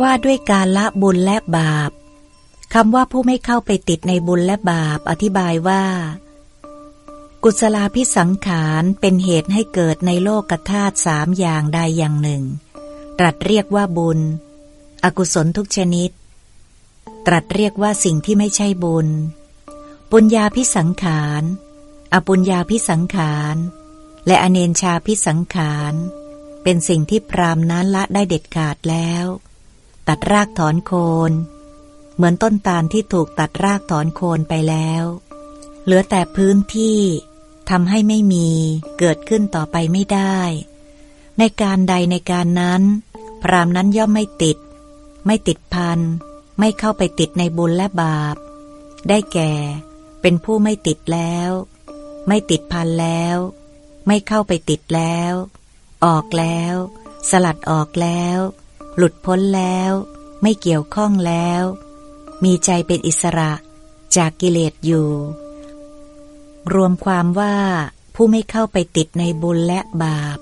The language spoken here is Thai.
ว่าด้วยการละบุญและบาปคำว่าผู้ไม่เข้าไปติดในบุญและบาปอธิบายว่า กุศลาพิสังขารเป็นเหตุให้เกิดในโลกธาตุสามอย่างใดอย่างหนึ่ง ตรัสเรียกว่าบุญ อกุศลทุกชนิด ตรัสเรียกว่าสิ่งที่ไม่ใช่บุญ ปุญญาพิสังขารอปุญญาพิสังขาร และอเนนชาพิสังขาร เป็นสิ่งที่พรามนั้นละได้เด็ดขาดแล้ว ตัดรากถอนโคน เหมือนต้นตาลที่ถูกตัดรากถอนโคนไปแล้ว เหลือแต่พื้นที่ทำให้ไม่มีเกิดขึ้นต่อไปไม่ได้ ในการใดในการนั้น พรามนั้นย่อมไม่ติด ไม่ติดพัน ไม่เข้าไปติดในบุญและบาป ได้แก่ เป็นผู้ไม่ติดแล้ว ไม่ติดพันแล้ว ไม่เข้าไปติดแล้ว ออกแล้ว สลัดออกแล้ว หลุดพ้นแล้ว ไม่เกี่ยวข้องแล้ว มีใจเป็นอิสระจากกิเลสอยู่ รวมความว่าผู้ไม่เข้าไปติดในบุญและบาป